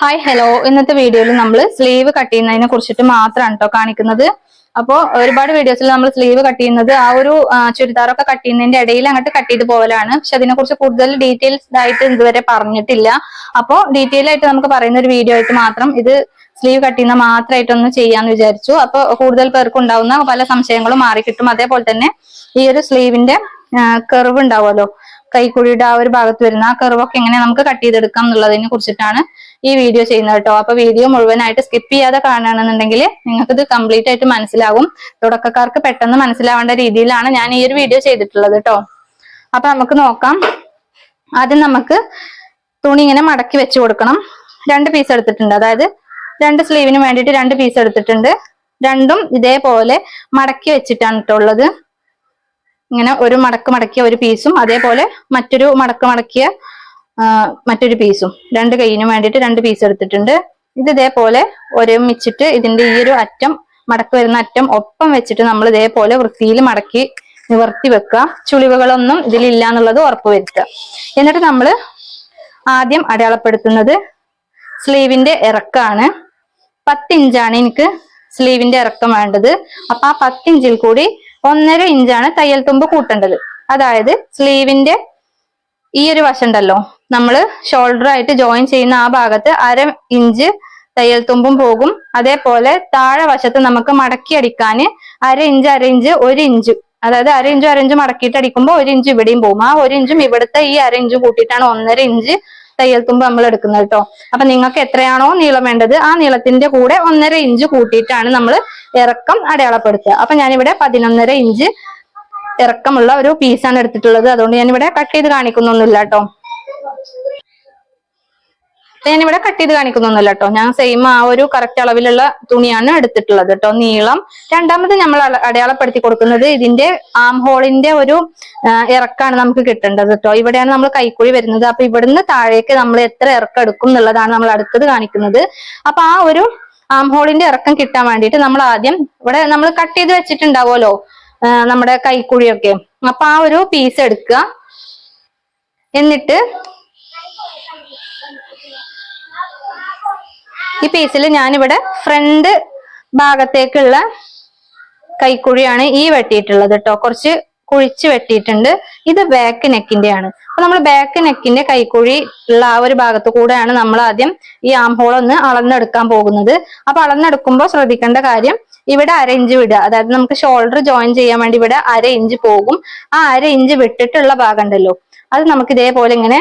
Hi hello ഇന്നത്തെ വീഡിയോയിൽ നമ്മൾ സ്ലീവ് കട്ട് ചെയ്യുന്നതിനെ കുറിച്ചിട്ട് മാത്രമാണ് കേട്ടോ കാണിക്കുന്നത്. അപ്പോൾ ഒരുപാട് വീഡിയോസിൽ നമ്മൾ സ്ലീവ് കട്ട് ചെയ്യുന്നത് ആ ഒരു ചുരിദാറൊക്കെ കട്ട് ചെയ്യുന്നതിന്റെ ഇടയിൽ അങ്ങോട്ട് കട്ട് ചെയ്ത് പോകലാണ് പക്ഷെ അതിനെക്കുറിച്ച് കൂടുതൽ ഡീറ്റെയിൽസ് ആയിട്ട് ഇതുവരെ പറഞ്ഞിട്ടില്ല. അപ്പോൾ ഡീറ്റെയിൽ ആയിട്ട് നമുക്ക് പറയുന്ന ഒരു വീഡിയോ ആയിട്ട് മാത്രം ഇത് സ്ലീവ് കട്ട് ചെയ്യുന്ന മാത്രമായിട്ടൊന്ന് ചെയ്യാന്ന് വിചാരിച്ചു. അപ്പോൾ കൂടുതൽ പേർക്ക് ഉണ്ടാവുന്ന പല സംശയങ്ങളും മാറിക്കിട്ടും. അതേപോലെ തന്നെ ഈ ഒരു സ്ലീവിന്റെ കെർവ് ഉണ്ടാവുമല്ലോ. കൈക്കുഴിയുടെ ആ ഒരു ഭാഗത്ത് വരുന്ന ആ കർവൊക്കെ എങ്ങനെ നമുക്ക് കട്ട് ചെയ്തെടുക്കാം എന്നുള്ളതിനെ കുറിച്ചിട്ടാണ് ഈ വീഡിയോ ചെയ്യുന്നത് കേട്ടോ. അപ്പൊ വീഡിയോ മുഴുവനായിട്ട് സ്കിപ്പ് ചെയ്യാതെ കാണുകയാണെന്നുണ്ടെങ്കിൽ നിങ്ങൾക്ക് ഇത് കംപ്ലീറ്റ് ആയിട്ട് മനസ്സിലാകും. തുടക്കക്കാർക്ക് പെട്ടെന്ന് മനസ്സിലാവേണ്ട രീതിയിലാണ് ഞാൻ ഈ ഒരു വീഡിയോ ചെയ്തിട്ടുള്ളത് കേട്ടോ. അപ്പൊ നമുക്ക് നോക്കാം. ആദ്യം നമുക്ക് തുണി ഇങ്ങനെ മടക്കി വെച്ച് കൊടുക്കണം. രണ്ട് പീസ് എടുത്തിട്ടുണ്ട്. അതായത് രണ്ട് സ്ലീവിന് വേണ്ടിയിട്ട് രണ്ട് പീസ് എടുത്തിട്ടുണ്ട്. രണ്ടും ഇതേപോലെ മടക്കി വെച്ചിട്ടാണ് കേട്ടോ ഇങ്ങനെ ഒരു മടക്ക് മടക്കിയ ഒരു പീസും അതേപോലെ മറ്റൊരു മടക്ക് മടക്കിയ മറ്റൊരു പീസും രണ്ട് കൈയിനും വേണ്ടിയിട്ട് രണ്ട് പീസ് എടുത്തിട്ടുണ്ട്. ഇത് ഇതേപോലെ ഒരുമിച്ചിട്ട് ഇതിന്റെ ഈ ഒരു അറ്റം മടക്ക് വരുന്ന അറ്റം ഒപ്പം വെച്ചിട്ട് നമ്മൾ ഇതേപോലെ വൃത്തിയിൽ മടക്കി നിവർത്തി വെക്കുക. ചുളിവുകളൊന്നും ഇതിലില്ല എന്നുള്ളത് ഉറപ്പ് വരുത്തുക. എന്നിട്ട് നമ്മൾ ആദ്യം അടയാളപ്പെടുത്തുന്നത് സ്ലീവിന്റെ ഇറക്കാണ്. പത്ത് ഇഞ്ചാണ് എനിക്ക് സ്ലീവിന്റെ ഇറക്കം വേണ്ടത്. അപ്പൊ ആ പത്ത് ഇഞ്ചിൽ കൂടി ഒന്നര ഇഞ്ചാണ് തയ്യൽ തുമ്പ് കൂട്ടേണ്ടത്. അതായത് സ്ലീവിന്റെ ഈ ഒരു വശം ഉണ്ടല്ലോ നമ്മൾ ഷോൾഡർ ആയിട്ട് ജോയിൻ ചെയ്യുന്ന ആ ഭാഗത്ത് അര ഇഞ്ച് തയ്യൽ തുമ്പും പോകും. അതേപോലെ താഴെ വശത്ത് നമുക്ക് മടക്കി അടിക്കാൻ അര ഇഞ്ച് അര ഇഞ്ച് ഒരു ഇഞ്ച്. അതായത് അര ഇഞ്ചും അര ഇഞ്ചും മടക്കിയിട്ട് അടിക്കുമ്പോൾ ഒരു ഇഞ്ച് ഇവിടെയും പോകും. ആ ഒരു ഇഞ്ചും ഇവിടുത്തെ ഈ അര ഇഞ്ചും കൂട്ടിയിട്ടാണ് ഒന്നര ഇഞ്ച് തയ്യൽ തുമ്പ് നമ്മൾ എടുക്കുന്നത് കേട്ടോ. അപ്പൊ നിങ്ങൾക്ക് എത്രയാണോ നീളം വേണ്ടത് ആ നീളത്തിന്റെ കൂടെ ഒന്നര ഇഞ്ച് കൂട്ടിയിട്ടാണ് നമ്മൾ ഇറക്കം അടയാളപ്പെടുത്തുക. അപ്പൊ ഞാനിവിടെ പതിനൊന്നര ഇഞ്ച് ഇറക്കമുള്ള ഒരു പീസാണ് എടുത്തിട്ടുള്ളത്. അതുകൊണ്ട് ഞാനിവിടെ കട്ട് ചെയ്ത് കാണിക്കുന്നൊന്നുമില്ല കേട്ടോ. ഞാനിവിടെ കട്ട് ചെയ്ത് കാണിക്കുന്നൊന്നുമില്ല കേട്ടോ ഞാൻ സെയിം ആ ഒരു കറക്റ്റ് അളവിലുള്ള തുണിയാണ് എടുത്തിട്ടുള്ളത് കേട്ടോ നീളം. രണ്ടാമത് നമ്മൾ അടയാളപ്പെടുത്തി കൊടുക്കുന്നത് ഇതിന്റെ ആം ഹോളിന്റെ ഒരു ഇറക്കാണ് നമുക്ക് കിട്ടേണ്ടത് കേട്ടോ ഇവിടെയാണ് നമ്മൾ കൈക്കുഴി വരുന്നത്. അപ്പൊ ഇവിടുന്ന് താഴേക്ക് നമ്മൾ എത്ര ഇറക്കം എടുക്കും എന്നുള്ളതാണ് നമ്മൾ അടുത്തത് കാണിക്കുന്നത്. അപ്പൊ ആ ഒരു ആം ഹോളിന്റെ ഇറക്കം കിട്ടാൻ വേണ്ടിയിട്ട് നമ്മൾ ആദ്യം ഇവിടെ നമ്മൾ കട്ട് ചെയ്ത് വെച്ചിട്ടുണ്ടാവുമല്ലോ നമ്മുടെ കൈക്കുഴിയൊക്കെ. അപ്പൊ ആ ഒരു പീസ് എടുക്കുക. എന്നിട്ട് ഈ പീസിൽ ഞാനിവിടെ ഫ്രണ്ട് ഭാഗത്തേക്കുള്ള കൈക്കുഴിയാണ് ഈ വെട്ടിയിട്ടുള്ളത് കേട്ടോ കുറച്ച് കുഴിച്ച് വെട്ടിയിട്ടുണ്ട്. ഇത് ബാക്ക് നെക്കിന്റെ ആണ് അപ്പൊ നമ്മൾ ബാക്ക് നെക്കിന്റെ കൈക്കുഴി ഉള്ള ആ ഒരു ഭാഗത്ത് കൂടെയാണ് നമ്മൾ ആദ്യം ഈ ആം ഹോൾ ഒന്ന് അളന്നെടുക്കാൻ പോകുന്നത്. അപ്പൊ അളന്നെടുക്കുമ്പോൾ ശ്രദ്ധിക്കേണ്ട കാര്യം ഇവിടെ അര ഇഞ്ച് വിടുക. അതായത് നമുക്ക് ഷോൾഡർ ജോയിൻ ചെയ്യാൻ വേണ്ടി ഇവിടെ അര ഇഞ്ച് പോകും. ആ അര ഇഞ്ച് വിട്ടിട്ടുള്ള ഭാഗം ഉണ്ടല്ലോ. അത് നമുക്ക് ഇതേപോലെ ഇങ്ങനെ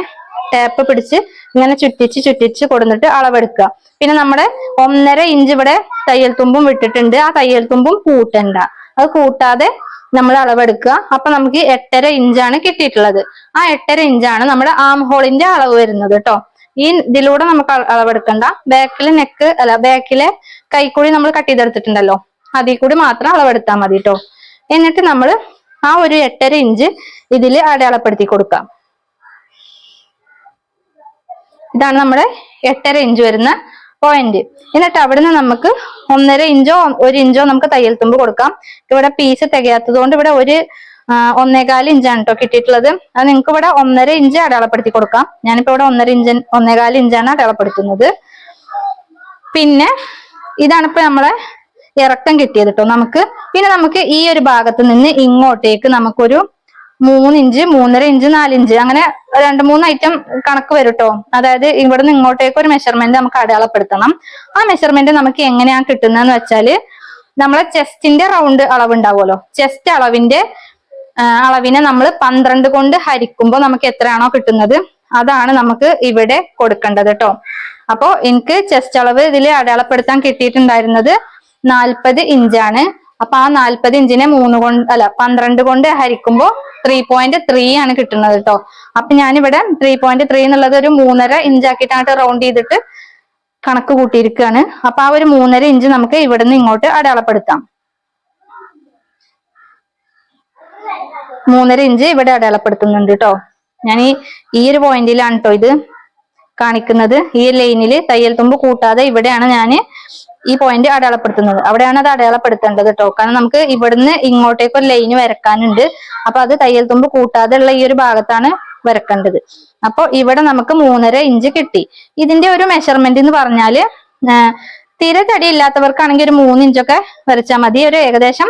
ടാപ്പ് പിടിച്ച് ഇങ്ങനെ ചുറ്റിച്ച് ചുറ്റിച്ച് കൊടുത്തിട്ട് അളവെടുക്കുക. പിന്നെ നമ്മുടെ ഒന്നര ഇഞ്ച് ഇവിടെ തയ്യൽ തുമ്പും വിട്ടിട്ടുണ്ട്. ആ തയ്യൽ തുമ്പും കൂട്ടണ്ട. അത് കൂട്ടാതെ നമ്മൾ അളവെടുക്കുക. അപ്പൊ നമുക്ക് എട്ടര ഇഞ്ചാണ് കിട്ടിയിട്ടുള്ളത്. ആ എട്ടര ഇഞ്ചാണ് നമ്മുടെ ആം ഹോളിന്റെ അളവ് വരുന്നത് കേട്ടോ. ഈ ഇതിലൂടെ നമുക്ക് അളവെടുക്കണ്ട. ബാക്കിലെ നെക്ക് അല്ല ബാക്കിലെ കൈക്കൂടി നമ്മൾ കട്ട് ചെയ്തെടുത്തിട്ടുണ്ടല്ലോ. അതിൽ കൂടി മാത്രം അളവെടുത്താൽ മതി കേട്ടോ. എന്നിട്ട് നമ്മൾ ആ ഒരു എട്ടര ഇഞ്ച് ഇതിൽ അടയാളപ്പെടുത്തി കൊടുക്കാം. ഇതാണ് നമ്മുടെ എട്ടര ഇഞ്ച് വരുന്ന പോയിന്റ് എന്നിട്ട് അവിടുന്ന് നമുക്ക് ഒന്നര ഇഞ്ചോ ഒരു ഇഞ്ചോ നമുക്ക് തയ്യൽ തുമ്പ് കൊടുക്കാം. ഇവിടെ പീസ് തികയാത്തത് കൊണ്ട് ഇവിടെ ഒരു ആ, ഒന്നേകാൽ ഇഞ്ചാണ് കേട്ടോ കിട്ടിയിട്ടുള്ളത്. അത് നിങ്ങൾക്ക് ഇവിടെ ഒന്നര ഇഞ്ച് അടയാളപ്പെടുത്തി കൊടുക്കാം. ഞാനിപ്പോ ഇവിടെ ഒന്നര ഇഞ്ച് ഒന്നേകാൽ ഇഞ്ചാണ് അടയാളപ്പെടുത്തുന്നത്. പിന്നെ ഇതാണ് ഇപ്പൊ നമ്മളെ ഇറക്കം കിട്ടിയത് കേട്ടോ നമുക്ക്. പിന്നെ നമുക്ക് ഈ ഒരു ഭാഗത്ത് നിന്ന് ഇങ്ങോട്ടേക്ക് നമുക്കൊരു മൂന്ന് ഇഞ്ച് മൂന്നര ഇഞ്ച് നാലിഞ്ച്. അങ്ങനെ രണ്ട് മൂന്ന് ഐറ്റം കണക്ക് വരും അതായത് ഇവിടെ നിന്ന് ഇങ്ങോട്ടേക്ക് ഒരു മെഷർമെന്റ് നമുക്ക് അടയാളപ്പെടുത്തണം. ആ മെഷർമെന്റ് നമുക്ക് എങ്ങനെയാണ് കിട്ടുന്നതെന്ന് വെച്ചാൽ നമ്മളെ ചെസ്റ്റിന്റെ റൗണ്ട് അളവ് ഉണ്ടാവുമല്ലോ ചെസ്റ്റ് അളവിന്റെ അളവിനെ നമ്മൾ പന്ത്രണ്ട് കൊണ്ട് ഹരിക്കുമ്പോൾ നമുക്ക് എത്രയാണോ കിട്ടുന്നത്? അതാണ് നമുക്ക് ഇവിടെ കൊടുക്കേണ്ടത് കേട്ടോ അപ്പോ എനിക്ക് ചെസ്റ്റ് അളവ് ഇതിൽ അടയാളപ്പെടുത്താൻ കിട്ടിയിട്ടുണ്ടായിരുന്നത് നാൽപ്പത് ഇഞ്ചാണ്. അപ്പൊ ആ നാൽപ്പത് ഇഞ്ചിനെ മൂന്ന് കൊണ്ട് അല്ല പന്ത്രണ്ട് കൊണ്ട് ഹരിക്കുമ്പോൾ ത്രീ പോയിന്റ് ത്രീ ആണ് കിട്ടുന്നത് കേട്ടോ അപ്പൊ ഞാനിവിടെ ത്രീ പോയിന്റ് ത്രീ എന്നുള്ളത് ഒരു മൂന്നര ഇഞ്ചാക്കിയിട്ടാണ് റൗണ്ട് ചെയ്തിട്ട് കണക്ക് കൂട്ടിയിരിക്കുകയാണ് അപ്പൊ ആ ഒരു മൂന്നര ഇഞ്ച് നമുക്ക് ഇവിടുന്ന് ഇങ്ങോട്ട് അടയാളപ്പെടുത്താം. മൂന്നര ഇഞ്ച് ഇവിടെ അടയാളപ്പെടുത്തുന്നുണ്ട് കേട്ടോ ഞാൻ ഈ ഈ ഒരു പോയിന്റിലാണ് കേട്ടോ ഇത് കാണിക്കുന്നത്. ഈ ലൈനിൽ തയ്യൽ തുമ്പ് കൂട്ടാതെ ഇവിടെയാണ് ഞാൻ ഈ പോയിന്റ് അടയാളപ്പെടുത്തുന്നത്. അവിടെയാണ് അത് അടയാളപ്പെടുത്തേണ്ടത് കേട്ടോ കാരണം നമുക്ക് ഇവിടുന്ന് ഇങ്ങോട്ടേക്ക് ഒരു ലൈന് വരക്കാനുണ്ട് അപ്പൊ അത് തയ്യൽ തുമ്പ് കൂട്ടാതെ ഉള്ള ഈ ഒരു ഭാഗത്താണ് വരക്കേണ്ടത് അപ്പൊ ഇവിടെ നമുക്ക് മൂന്നര ഇഞ്ച് കിട്ടി. ഇതിന്റെ ഒരു മെഷർമെന്റ് എന്ന് പറഞ്ഞാൽ തീരെ തടി ഇല്ലാത്തവർക്കാണെങ്കിൽ ഒരു മൂന്ന് ഇഞ്ചൊക്കെ വരച്ചാൽ മതി. ഒരു ഏകദേശം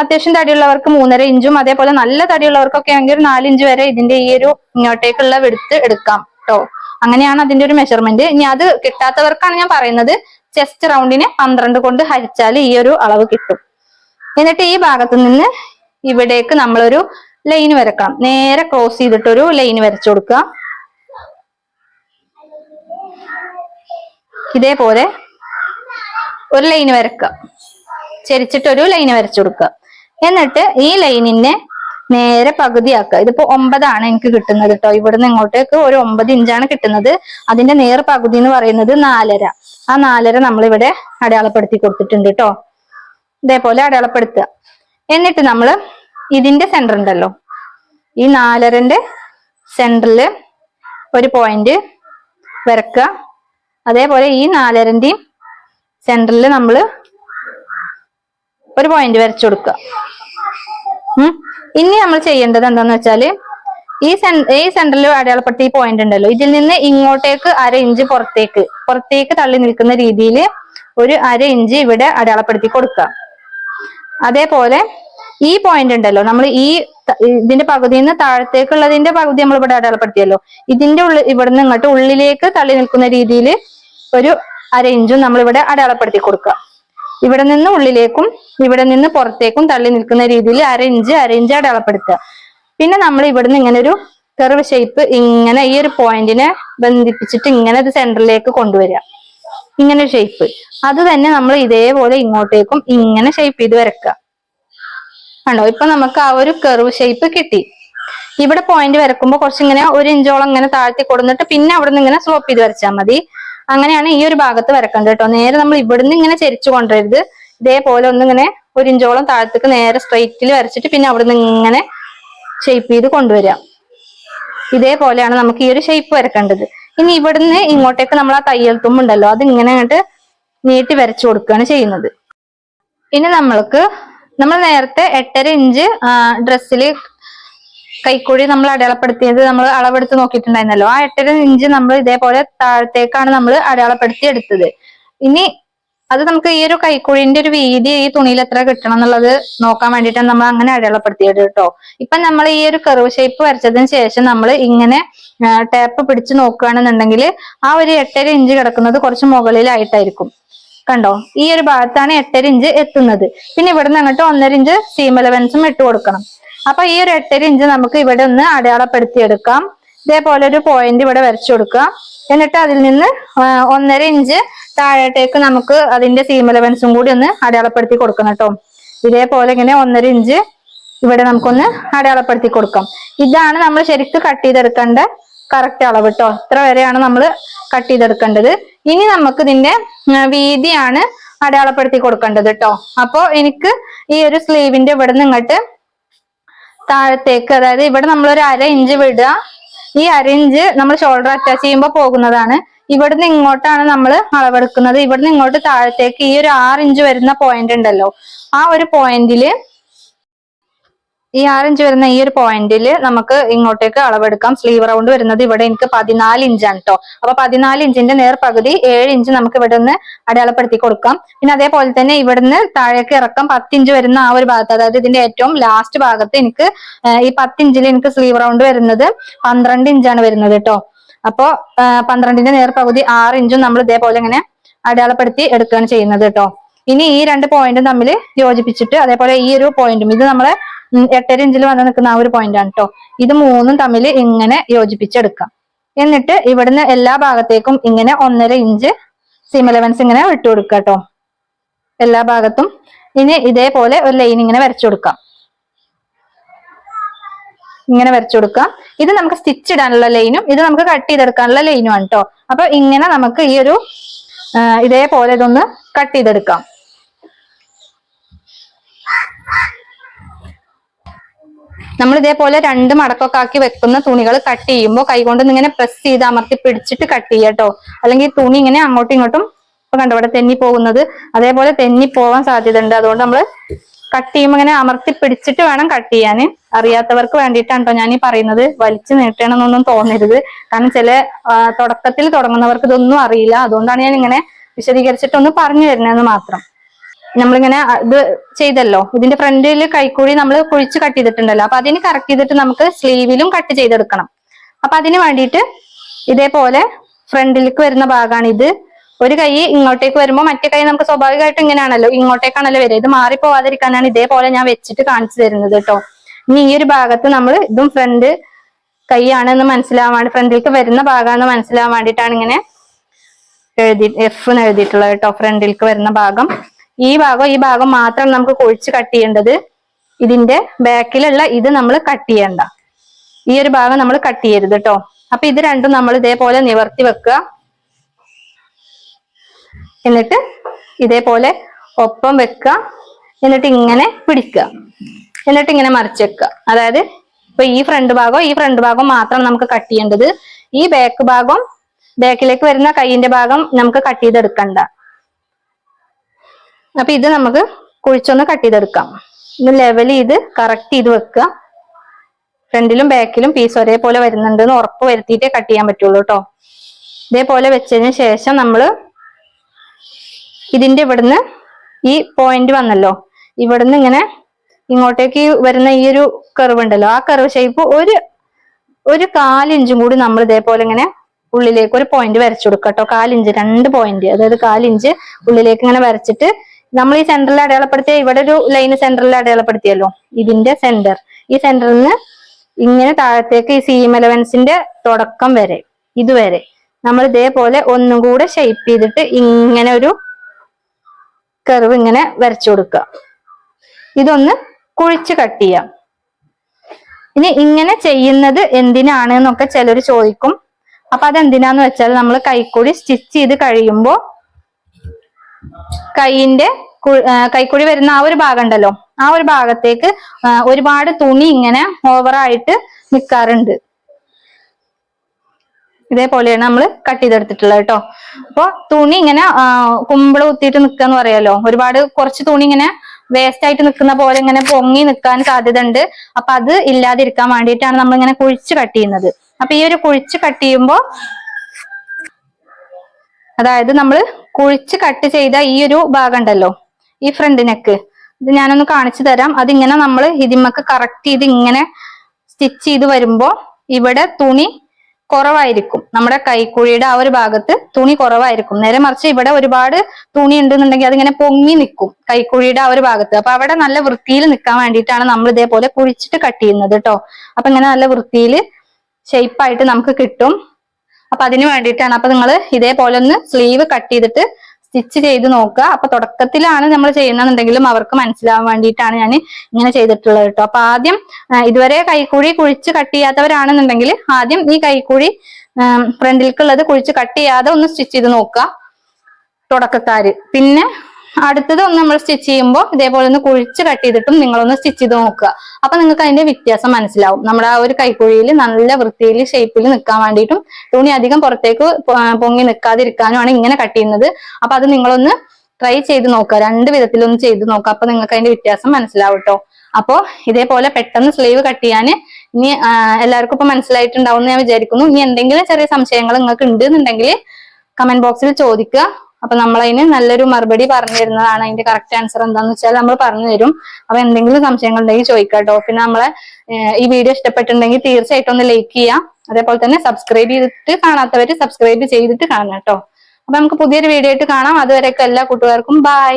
അത്യാവശ്യം തടിയുള്ളവർക്ക് മൂന്നര ഇഞ്ചും അതേപോലെ നല്ല തടിയുള്ളവർക്കൊക്കെ ആണെങ്കിൽ ഒരു നാലിഞ്ച് വരെ ഇതിന്റെ ഈ ഒരു ഇങ്ങോട്ടേക്കുള്ള വെടുത്ത് എടുക്കാം കേട്ടോ അങ്ങനെയാണ് അതിന്റെ ഒരു മെഷർമെന്റ് ഇനി അത് കിട്ടാത്തവർക്കാണ് ഞാൻ പറയുന്നത്. ചെസ്റ്റ് റൗണ്ടിന് പന്ത്രണ്ട് കൊണ്ട് ഹരിച്ചാൽ ഈ ഒരു അളവ് കിട്ടും. എന്നിട്ട് ഈ ഭാഗത്ത് നിന്ന് ഇവിടേക്ക് നമ്മളൊരു ലൈൻ വരക്കണം. നേരെ ക്രോസ് ചെയ്തിട്ടൊരു ലൈൻ വരച്ചു കൊടുക്കുക. ഇതേപോലെ ഒരു ലൈൻ വരക്കുക. ചെരിച്ചിട്ടൊരു ലൈൻ വരച്ചു കൊടുക്കുക. എന്നിട്ട് ഈ ലൈനിനെ നേരെ പകുതിയാക്കുക. ഇതിപ്പോ ഒമ്പതാണ് എനിക്ക് കിട്ടുന്നത് കേട്ടോ ഇവിടുന്ന് ഇങ്ങോട്ടേക്ക് ഒരു ഒമ്പത് ഇഞ്ചാണ് കിട്ടുന്നത്. അതിന്റെ നേർ പകുതി എന്ന് പറയുന്നത് നാലര. ആ നാലര നമ്മൾ ഇവിടെ അടയാളപ്പെടുത്തി കൊടുത്തിട്ടുണ്ട് കേട്ടോ ഇതേപോലെ അടയാളപ്പെടുത്തുക. എന്നിട്ട് നമ്മൾ ഇതിന്റെ സെന്റർ ഉണ്ടല്ലോ. ഈ നാലരന്റെ സെന്ററിൽ ഒരു പോയിന്റ് വരക്കുക. അതേപോലെ ഈ നാലരന്റെയും സെന്ററിൽ നമ്മൾ ഒരു പോയിന്റ് വരച്ചു കൊടുക്കുക. ഇനി നമ്മൾ ചെയ്യേണ്ടത് എന്താന്ന് വെച്ചാൽ ഈ ഈ സെന്ററിൽ അടയാളപ്പെട്ട ഈ പോയിന്റ് ഉണ്ടല്ലോ. ഇതിൽ നിന്ന് ഇങ്ങോട്ടേക്ക് അര ഇഞ്ച് പുറത്തേക്ക് പുറത്തേക്ക് തള്ളി നിൽക്കുന്ന രീതിയിൽ ഒരു അര ഇഞ്ച് ഇവിടെ അടയാളപ്പെടുത്തി കൊടുക്കുക. അതേപോലെ ഈ പോയിന്റ് ഉണ്ടല്ലോ നമ്മൾ ഈ ഇതിന്റെ പകുതിയിൽ നിന്ന് താഴത്തേക്കുള്ളതിന്റെ പകുതി നമ്മൾ ഇവിടെ അടയാളപ്പെടുത്തിയല്ലോ. ഇതിന്റെ ഉള്ളിൽ ഇവിടുന്ന് ഇങ്ങോട്ട് ഉള്ളിലേക്ക് തള്ളി നിൽക്കുന്ന രീതിയിൽ ഒരു അര ഇഞ്ചും നമ്മൾ ഇവിടെ അടയാളപ്പെടുത്തി കൊടുക്കുക. ഇവിടെ നിന്ന് ഉള്ളിലേക്കും ഇവിടെ നിന്ന് പുറത്തേക്കും തള്ളി നിൽക്കുന്ന രീതിയിൽ അര ഇഞ്ച് അര ഇഞ്ച് അടയാളപ്പെടുത്തുക. പിന്നെ നമ്മൾ ഇവിടുന്ന് ഇങ്ങനെ ഒരു കർവ് ഷേപ്പ് ഇങ്ങനെ ഈ ഒരു പോയിന്റിനെ ബന്ധിപ്പിച്ചിട്ട് ഇങ്ങനെ ഇത് സെന്ററിലേക്ക് കൊണ്ടുവരിക. ഇങ്ങനെ ഷേപ്പ് അത് തന്നെ നമ്മൾ ഇതേപോലെ ഇങ്ങോട്ടേക്കും ഇങ്ങനെ ഷേപ്പ് ചെയ്ത് വരക്കുക കണ്ടോ? ഇപ്പൊ നമുക്ക് ആ ഒരു കർവ് ഷേപ്പ് കിട്ടി. ഇവിടെ പോയിന്റ് വരക്കുമ്പോൾ കുറച്ച് ഇങ്ങനെ ഒരു ഇഞ്ചോളം ഇങ്ങനെ താഴ്ത്തി കൊടുത്തിട്ട് പിന്നെ അവിടെ നിന്ന് ഇങ്ങനെ സ്ലോപ്പ് ചെയ്ത് വരച്ചാൽ മതി. അങ്ങനെയാണ് ഈ ഒരു ഭാഗത്ത് വരക്കേണ്ടത് കേട്ടോ. നേരെ നമ്മൾ ഇവിടുന്ന് ഇങ്ങനെ ചരിച്ചു കൊണ്ടുവരരുത്. ഇതേപോലെ ഒന്നിങ്ങനെ ഒരു ഇഞ്ചോളം താഴത്തേക്ക് നേരെ സ്ട്രെയിറ്റിൽ വരച്ചിട്ട് പിന്നെ അവിടുന്ന് ഇങ്ങനെ ഷേപ്പ് ചെയ്ത് കൊണ്ടുവരിക. ഇതേപോലെയാണ് നമുക്ക് ഈ ഒരു ഷേപ്പ് വരക്കേണ്ടത്. ഇനി ഇവിടുന്ന് ഇങ്ങോട്ടേക്ക് നമ്മൾ ആ തയ്യൽ തുമ്പുണ്ടല്ലോ അത് ഇങ്ങനെ അങ്ങോട്ട് നീട്ടി വരച്ചു കൊടുക്കുകയാണ് ചെയ്യുന്നത്. ഇനി നമ്മൾക്ക് നമ്മൾ നേരത്തെ എട്ടര ഇഞ്ച് ഡ്രസ്സിൽ കൈക്കുഴി നമ്മൾ അടയാളപ്പെടുത്തിയത് നമ്മൾ അളവെടുത്ത് നോക്കിയിട്ടുണ്ടായിരുന്നല്ലോ. ആ എട്ടര ഇഞ്ച് നമ്മൾ ഇതേപോലെ താഴത്തേക്കാണ് നമ്മൾ അടയാളപ്പെടുത്തി എടുത്തത്. ഇനി അത് നമുക്ക് ഈ ഒരു കൈക്കുഴിന്റെ ഒരു വീതി ഈ തുണിയിൽ എത്ര കിട്ടണം എന്നുള്ളത് നോക്കാൻ വേണ്ടിയിട്ടാണ് നമ്മൾ അങ്ങനെ അടയാളപ്പെടുത്തിയത് കേട്ടോ. ഇപ്പൊ നമ്മൾ ഈ ഒരു കർവ് ഷേപ്പ് വരച്ചതിന് ശേഷം നമ്മൾ ഇങ്ങനെ ടേപ്പ് പിടിച്ച് നോക്കുകയാണെന്നുണ്ടെങ്കിൽ ആ ഒരു എട്ടര ഇഞ്ച് കിടക്കുന്നത് കുറച്ച് മുകളിലായിട്ടായിരിക്കും. കണ്ടോ? ഈ ഒരു ഭാഗത്താണ് എട്ടര ഇഞ്ച് എത്തുന്നത്. പിന്നെ ഇവിടെ നിന്ന് അങ്ങോട്ട് ഒന്നര ഇഞ്ച് സീം എലവൻസും ഇട്ട് കൊടുക്കണം. അപ്പൊ ഈ ഒരു എട്ടര ഇഞ്ച് നമുക്ക് ഇവിടെ ഒന്ന് അടയാളപ്പെടുത്തി എടുക്കാം ഇതേപോലെ ഒരു പോയിന്റ് ഇവിടെ വരച്ചു കൊടുക്കുക. എന്നിട്ട് അതിൽ നിന്ന് ഒന്നര ഇഞ്ച് താഴോട്ടേക്ക് നമുക്ക് അതിന്റെ സീം എലവൻസും കൂടി ഒന്ന് അടയാളപ്പെടുത്തി കൊടുക്കണം കേട്ടോ. ഇതേപോലെ ഇങ്ങനെ ഒന്നര ഇഞ്ച് ഇവിടെ നമുക്കൊന്ന് അടയാളപ്പെടുത്തി കൊടുക്കാം. ഇതാണ് നമ്മൾ ശരിക്കും കട്ട് ചെയ്തെടുക്കേണ്ട കറക്റ്റ് അളവ് കേട്ടോ. ഇത്ര വരെയാണ് നമ്മൾ കട്ട് ചെയ്തെടുക്കേണ്ടത്. ഇനി നമുക്ക് ഇതിന്റെ വീതിയാണ് അടയാളപ്പെടുത്തി കൊടുക്കേണ്ടത് കേട്ടോ. അപ്പോ എനിക്ക് ഈ ഒരു സ്ലീവിന്റെ ഇവിടെ നിന്ന് ഇങ്ങോട്ട് താഴത്തേക്ക് അതായത് ഇവിടെ നമ്മൾ ഒരു അര ഇഞ്ച് വിടുക. ഈ അര ഇഞ്ച് നമ്മൾ ഷോൾഡർ അറ്റാച്ച് ചെയ്യുമ്പോൾ പോകുന്നതാണ്. ഇവിടുന്ന് ഇങ്ങോട്ടാണ് നമ്മൾ അളവെടുക്കുന്നത്. ഇവിടുന്ന് ഇങ്ങോട്ട് താഴത്തേക്ക് ഈ ഒരു ആറ് ഇഞ്ച് വരുന്ന പോയിന്റ് ഉണ്ടല്ലോ. ആ ഒരു പോയിന്റിൽ ഈ ആറിഞ്ച് വരുന്ന ഈ ഒരു പോയിന്റിൽ നമുക്ക് ഇങ്ങോട്ടേക്ക് അളവെടുക്കാം. സ്ലീവ് റൗണ്ട് വരുന്നത് ഇവിടെ എനിക്ക് പതിനാല് ഇഞ്ചാണ് കേട്ടോ അപ്പൊ പതിനാല് ഇഞ്ചിന്റെ നേർ പകുതി ഏഴ് ഇഞ്ച് നമുക്ക് ഇവിടെ നിന്ന് അടയാളപ്പെടുത്തി കൊടുക്കാം. പിന്നെ അതേപോലെ തന്നെ ഇവിടുന്ന് താഴേക്ക് ഇറക്കം പത്തിഞ്ച് വരുന്ന ആ ഒരു ഭാഗത്ത് അതായത് ഇതിന്റെ ഏറ്റവും ലാസ്റ്റ് ഭാഗത്ത് എനിക്ക് ഈ പത്തിഞ്ചിൽ എനിക്ക് സ്ലീവ് റൗണ്ട് വരുന്നത് പന്ത്രണ്ട് ഇഞ്ചാണ് വരുന്നത് കേട്ടോ അപ്പോ പന്ത്രണ്ടിന്റെ നേർ പകുതി ആറ് ഇഞ്ചും നമ്മൾ ഇതേപോലെ ഇങ്ങനെ അടയാളപ്പെടുത്തി എടുക്കുകയാണ് ചെയ്യുന്നത് കേട്ടോ ഇനി ഈ രണ്ട് പോയിന്റും തമ്മിൽ യോജിപ്പിച്ചിട്ട് അതേപോലെ ഈ ഒരു പോയിന്റും ഇത് നമ്മളെ എട്ടര ഇഞ്ചിൽ വന്ന് നിൽക്കുന്ന ആ ഒരു പോയിന്റ് ആണ് കേട്ടോ ഇത് മൂന്നും തമ്മിൽ ഇങ്ങനെ യോജിപ്പിച്ചെടുക്കാം. എന്നിട്ട് ഇവിടുന്ന് എല്ലാ ഭാഗത്തേക്കും ഇങ്ങനെ ഒന്നര ഇഞ്ച് സീം എലവൻസ് ഇങ്ങനെ വിട്ടു കൊടുക്കുക കേട്ടോ എല്ലാ ഭാഗത്തും. ഇനി ഇതേപോലെ ഒരു ലൈൻ ഇങ്ങനെ വരച്ചു കൊടുക്കാം. ഇങ്ങനെ വരച്ചു കൊടുക്കാം. ഇത് നമുക്ക് സ്റ്റിച്ച് ഇടാനുള്ള ലൈനും ഇത് നമുക്ക് കട്ട് ചെയ്തെടുക്കാനുള്ള ലൈനും ആണ് കേട്ടോ അപ്പൊ ഇങ്ങനെ നമുക്ക് ഈ ഒരു ഇതേപോലെ ഇതൊന്ന് കട്ട് ചെയ്തെടുക്കാം. നമ്മൾ ഇതേപോലെ രണ്ട് മടക്കൊക്കെ ആക്കി വെക്കുന്ന തുണികൾ കട്ട് ചെയ്യുമ്പോൾ കൈകൊണ്ട് ഇങ്ങനെ പ്രസ് ചെയ്ത് അമർത്തി പിടിച്ചിട്ട് കട്ട് ചെയ്യുക കേട്ടോ അല്ലെങ്കിൽ തുണി ഇങ്ങനെ അങ്ങോട്ടും ഇങ്ങോട്ടും ഇപ്പൊ കണ്ടോ ഇവിടെ തെന്നി പോകുന്നത്. അതേപോലെ തെന്നി പോകാൻ സാധ്യത ഉണ്ട് അതുകൊണ്ട് നമ്മൾ കട്ട് ചെയ്യുമ്പോൾ ഇങ്ങനെ അമർത്തി പിടിച്ചിട്ട് വേണം കട്ട് ചെയ്യാൻ അറിയാത്തവർക്ക് വേണ്ടിയിട്ടാണ് കേട്ടോ ഞാൻ ഈ പറയുന്നത്. വലിച്ചു നീട്ടണമെന്നൊന്നും തോന്നരുത്. കാരണം ചില തുടക്കത്തിൽ തുടങ്ങുന്നവർക്ക് ഇതൊന്നും അറിയില്ല. അതുകൊണ്ടാണ് ഞാൻ ഇങ്ങനെ വിശദീകരിച്ചിട്ടൊന്ന് പറഞ്ഞു തരുന്നതെന്ന് മാത്രം. നമ്മളിങ്ങനെ ഇത് ചെയ്തല്ലോ. ഇതിന്റെ ഫ്രണ്ടിൽ കൈക്കൂടി നമ്മൾ കുഴിച്ച് കട്ട് ചെയ്തിട്ടുണ്ടല്ലോ. അപ്പൊ അതിന് കറക്റ്റ് ചെയ്തിട്ട് നമുക്ക് സ്ലീവിലും കട്ട് ചെയ്തെടുക്കണം. അപ്പൊ അതിന് വേണ്ടിയിട്ട് ഇതേപോലെ ഫ്രണ്ടിലേക്ക് വരുന്ന ഭാഗമാണ് ഇത്. ഒരു കൈ ഇങ്ങോട്ടേക്ക് വരുമ്പോൾ മറ്റേ കൈ നമുക്ക് സ്വാഭാവികമായിട്ടും ഇങ്ങനെയാണല്ലോ. ഇങ്ങോട്ടേക്കാണല്ലോ വരിക ഇത് മാറിപ്പോവാതിരിക്കാനാണ് ഇതേപോലെ ഞാൻ വെച്ചിട്ട് കാണിച്ചു തരുന്നത് കേട്ടോ ഇനി ഈ ഒരു ഭാഗത്ത് നമ്മൾ ഇതും ഫ്രണ്ട് കൈയാണെന്ന് മനസ്സിലാവാൻ ഫ്രണ്ടിലേക്ക് വരുന്ന ഭാഗമാണെന്ന് മനസ്സിലാവാൻ വേണ്ടിയിട്ടാണ് ഇങ്ങനെ എഴുതി എഫ് എന്ന് എഴുതിയിട്ടുള്ളത് കേട്ടോ ഫ്രണ്ടിലേക്ക് വരുന്ന ഭാഗം. ഈ ഭാഗം ഈ ഭാഗം മാത്രം നമുക്ക് കൊഴിച്ച് കട്ട് ചെയ്യേണ്ടത് ഇതിന്റെ ബാക്കിലുള്ള ഇത് നമ്മൾ കട്ട് ചെയ്യണ്ട. ഈ ഒരു ഭാഗം നമ്മൾ കട്ട് ചെയ്യരുത് കേട്ടോ അപ്പൊ ഇത് രണ്ടും നമ്മൾ ഇതേപോലെ നിവർത്തി വെക്കുക. എന്നിട്ട് ഇതേപോലെ ഒപ്പം വെക്കുക. എന്നിട്ട് ഇങ്ങനെ പിടിക്കുക. എന്നിട്ട് ഇങ്ങനെ മറിച്ച് വെക്കുക. അതായത് ഇപ്പൊ ഈ ഫ്രണ്ട് ഭാഗം ഈ ഫ്രണ്ട് ഭാഗം മാത്രം നമുക്ക് കട്ട് ചെയ്യേണ്ടത് ഈ ബാക്ക് ഭാഗം ബാക്കിലേക്ക് വരുന്ന കൈയിന്റെ ഭാഗം നമുക്ക് കട്ട് ചെയ്തെടുക്കണ്ട. അപ്പൊ ഇത് നമുക്ക് കുഴിച്ചൊന്ന് കട്ട് ചെയ്തെടുക്കാം. ഇത് ലെവൽ ചെയ്ത് കറക്റ്റ് ചെയ്ത് വെക്കുക. ഫ്രണ്ടിലും ബാക്കിലും പീസ് ഒരേപോലെ വരുന്നുണ്ട് എന്ന് ഉറപ്പ് വരുത്തിയിട്ടേ കട്ട് ചെയ്യാൻ പറ്റുള്ളൂ കേട്ടോ ഇതേപോലെ വെച്ചതിന് ശേഷം നമ്മൾ ഇതിന്റെ ഇവിടുന്ന് ഈ പോയിന്റ് വന്നല്ലോ. ഇവിടുന്ന് ഇങ്ങനെ ഇങ്ങോട്ടേക്ക് വരുന്ന ഈ ഒരു കർവ് ഉണ്ടല്ലോ. ആ കർവ് ഷേപ്പ് ഒരു ഒരു കാലിഞ്ചും കൂടി നമ്മൾ ഇതേപോലെ ഇങ്ങനെ ഉള്ളിലേക്ക് ഒരു പോയിന്റ് വരച്ചു കൊടുക്കാം കേട്ടോ കാലിഞ്ച് രണ്ട് പോയിന്റ് അതായത് കാലിഞ്ച് ഉള്ളിലേക്ക് ഇങ്ങനെ വരച്ചിട്ട് നമ്മൾ ഈ സെന്ററിൽ അടയാളപ്പെടുത്തിയ ഇവിടെ ഒരു ലൈൻ സെന്ററിൽ അടയാളപ്പെടുത്തിയല്ലോ. ഇതിന്റെ സെന്റർ ഈ സെന്ററിൽ നിന്ന് ഇങ്ങനെ താഴത്തേക്ക് ഈ സീം എലവൻസിന്റെ തുടക്കം വരെ ഇതുവരെ നമ്മൾ ഇതേപോലെ ഒന്നും കൂടെ ഷെയ്പ്പ് ചെയ്തിട്ട് ഇങ്ങനെ ഒരു കർവ് ഇങ്ങനെ വരച്ചു കൊടുക്കുക. ഇതൊന്ന് കുഴിച്ച് കട്ട് ചെയ്യാം. ഇനി ഇങ്ങനെ ചെയ്യുന്നത് എന്തിനാണ് എന്നൊക്കെ ചിലർ ചോദിക്കും. അപ്പൊ അതെന്തിനാന്ന് വെച്ചാൽ നമ്മൾ കൈക്കൂടി സ്റ്റിച്ച് ചെയ്ത് കഴിയുമ്പോൾ കൈയിന്റെ കൈക്കുഴി വരുന്ന ആ ഒരു ഭാഗം ഉണ്ടല്ലോ ആ ഒരു ഭാഗത്തേക്ക് ഒരുപാട് തുണി ഇങ്ങനെ ഓവറായിട്ട് നിൽക്കാറുണ്ട് ഇതേപോലെയാണ് നമ്മൾ കട്ട് ചെയ്തെടുത്തിട്ടുള്ളത് കേട്ടോ. അപ്പൊ തുണി ഇങ്ങനെ കുമ്പിൾ കുത്തിയിട്ട് നിൽക്കാന്ന് പറയാലോ. ഒരുപാട് കുറച്ച് തുണി ഇങ്ങനെ വേസ്റ്റ് ആയിട്ട് നിൽക്കുന്ന പോലെ ഇങ്ങനെ പൊങ്ങി നിൽക്കാൻ സാധ്യത ഉണ്ട് അപ്പൊ അത് ഇല്ലാതിരിക്കാൻ വേണ്ടിയിട്ടാണ് നമ്മൾ ഇങ്ങനെ കുഴിച്ച് കട്ട് ചെയ്യുന്നത്. അപ്പൊ ഈ ഒരു കുഴിച്ച് കട്ട് ചെയ്യുമ്പോൾ അതായത് നമ്മൾ കുഴിച്ച് കട്ട് ചെയ്ത ഈ ഒരു ഭാഗം ഉണ്ടല്ലോ ഈ ഫ്രണ്ട് നെക്ക് ഇത് ഞാനൊന്ന് കാണിച്ചു തരാം. അതിങ്ങനെ നമ്മൾ ഇതിമ്മക്ക് കറക്റ്റ് ചെയ്ത് ഇങ്ങനെ സ്റ്റിച്ച് ചെയ്ത് വരുമ്പോ ഇവിടെ തുണി കുറവായിരിക്കും. നമ്മുടെ കൈക്കുഴിയുടെ ആ ഒരു ഭാഗത്ത് തുണി കുറവായിരിക്കും. നേരെ മറിച്ച് ഇവിടെ ഒരുപാട് തുണി ഉണ്ടെന്നുണ്ടെങ്കിൽ അതിങ്ങനെ പൊങ്ങി നിൽക്കും കൈക്കുഴിയുടെ ആ ഒരു ഭാഗത്ത്. അപ്പൊ അവിടെ നല്ല വൃത്തിയിൽ നിൽക്കാൻ വേണ്ടിയിട്ടാണ് നമ്മൾ ഇതേപോലെ കുഴിച്ചിട്ട് കട്ട് ചെയ്യുന്നത് കേട്ടോ അപ്പൊ ഇങ്ങനെ നല്ല വൃത്തിയിൽ ആയിട്ട് നമുക്ക് കിട്ടും. അപ്പൊ അതിന് വേണ്ടിയിട്ടാണ് അപ്പൊ നിങ്ങൾ ഇതേപോലെ ഒന്ന് സ്ലീവ് കട്ട് ചെയ്തിട്ട് സ്റ്റിച്ച് ചെയ്ത് നോക്കുക. അപ്പൊ തുടക്കത്തിലാണ് നമ്മൾ ചെയ്യുന്നതെന്നുണ്ടെങ്കിലും അവർക്ക് മനസ്സിലാവാൻ വേണ്ടിയിട്ടാണ് ഞാൻ ഇങ്ങനെ ചെയ്തിട്ടുള്ളത് കേട്ടോ. അപ്പൊ ആദ്യം ഇതുവരെ കൈക്കൂഴി കുഴിച്ച് കട്ട് ചെയ്യാത്തവരാണെന്നുണ്ടെങ്കിൽ ആദ്യം ഈ കൈക്കൂഴി ഫ്രണ്ടിലേക്കുള്ളത് കുഴിച്ച് കട്ട് ചെയ്യാതെ ഒന്ന് സ്റ്റിച്ച് ചെയ്ത് നോക്കുക. തുടക്കക്കാര്. പിന്നെ അടുത്തത് ഒന്ന് നമ്മൾ സ്റ്റിച്ച് ചെയ്യുമ്പോൾ ഇതേപോലെ ഒന്ന് കുഴിച്ച് കട്ട് ചെയ്തിട്ടും നിങ്ങളൊന്ന് സ്റ്റിച്ച് ചെയ്ത് നോക്കുക. അപ്പൊ നിങ്ങൾക്ക് അതിന്റെ വ്യത്യാസം മനസ്സിലാവും. നമ്മുടെ ആ ഒരു കൈക്കുഴിയിൽ നല്ല വൃത്തിയിൽ ഷേപ്പിൽ നിൽക്കാൻ വേണ്ടിയിട്ടും തുണി അധികം പുറത്തേക്ക് പൊങ്ങി നിൽക്കാതിരിക്കാനുമാണ് ഇങ്ങനെ കട്ട് ചെയ്യുന്നത്. അപ്പൊ അത് നിങ്ങളൊന്ന് ട്രൈ ചെയ്ത് നോക്കുക. രണ്ട് വിധത്തിലൊന്ന് ചെയ്ത് നോക്കുക. അപ്പൊ നിങ്ങൾക്ക് അതിന്റെ വ്യത്യാസം മനസ്സിലാവും അപ്പോ ഇതേപോലെ പെട്ടെന്ന് സ്ലീവ് കട്ട് ചെയ്യാൻ ഇനി എല്ലാവർക്കും ഇപ്പൊ മനസ്സിലായിട്ടുണ്ടാവും എന്ന് ഞാൻ വിചാരിക്കുന്നു. ഇനി എന്തെങ്കിലും ചെറിയ സംശയങ്ങൾ നിങ്ങൾക്ക് ഉണ്ട് എന്നുണ്ടെങ്കിൽ കമന്റ് ബോക്സിൽ ചോദിക്കുക. അപ്പൊ നമ്മൾ അതിന് നല്ലൊരു മറുപടി പറഞ്ഞു തരുന്നതാണ് അതിന്റെ കറക്റ്റ് ആൻസർ എന്താന്ന് വെച്ചാൽ നമ്മൾ പറഞ്ഞു തരും. അപ്പൊ എന്തെങ്കിലും സംശയങ്ങൾ ഉണ്ടെങ്കിൽ ചോദിക്കാം കേട്ടോ പിന്നെ നമ്മളെ ഈ വീഡിയോ ഇഷ്ടപ്പെട്ടുണ്ടെങ്കിൽ തീർച്ചയായിട്ടും ഒന്ന് ലൈക്ക് ചെയ്യാം. അതേപോലെ തന്നെ സബ്സ്ക്രൈബ് ചെയ്തിട്ട് കാണാത്തവര് സബ്സ്ക്രൈബ് ചെയ്തിട്ട് കാണാം കേട്ടോ. അപ്പൊ നമുക്ക് പുതിയൊരു വീഡിയോ ആയിട്ട് കാണാം. അതുവരെയൊക്കെ എല്ലാ കൂട്ടുകാർക്കും ബൈ